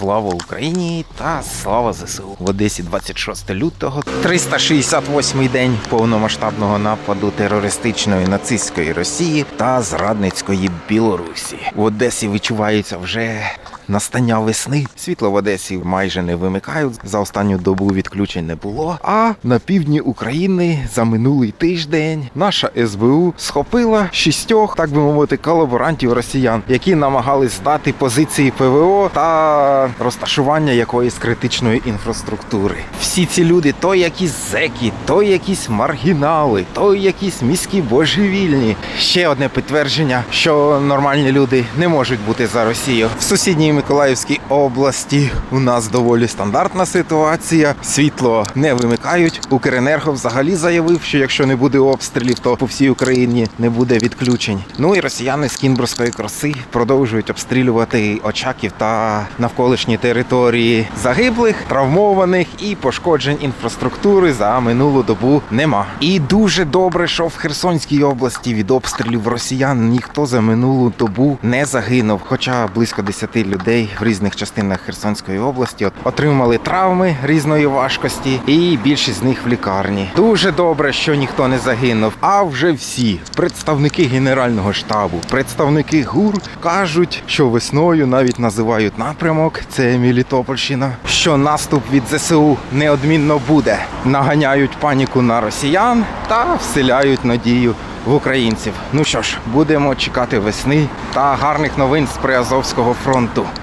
Слава Україні та слава ЗСУ в Одесі 26 лютого, 368-й день повномасштабного нападу терористичної нацистської Росії та зрадницької Білорусі. В Одесі відчувається вже настання весни. Світло в Одесі майже не вимикають. За останню добу відключень не було. А на півдні України за минулий тиждень наша СБУ схопила шістьох, так би мовити, колаборантів росіян, які намагались здати позиції ПВО та розташування якоїсь критичної інфраструктури. Всі ці люди то якісь зеки, то якісь маргінали, то якісь міські божевільні. Ще одне підтвердження, що нормальні люди не можуть бути за Росію. В сусідній Миколаївській області у нас доволі стандартна ситуація. Світло не вимикають. Укренерго взагалі заявив, що якщо не буде обстрілів, то по всій Україні не буде відключень. Ну і росіяни з Кінбурзької краси продовжують обстрілювати Очаків та навколишні території загиблих, травмованих і пошкоджень інфраструктури за минулу добу нема. І дуже добре, що в Херсонській області від обстрілів росіян ніхто за минулу добу не загинув. Хоча близько 10 людей в різних частинах Херсонської області отримали травми різної важкості, і більшість з них в лікарні. Дуже добре, що ніхто не загинув. А вже всі представники генерального штабу, представники ГУР кажуть, що весною навіть називають напрямок. Це Мелітопольщина. Що наступ від ЗСУ неодмінно буде. Наганяють паніку на росіян та вселяють надію в українців. Ну що ж, будемо чекати весни та гарних новин з Приазовського фронту.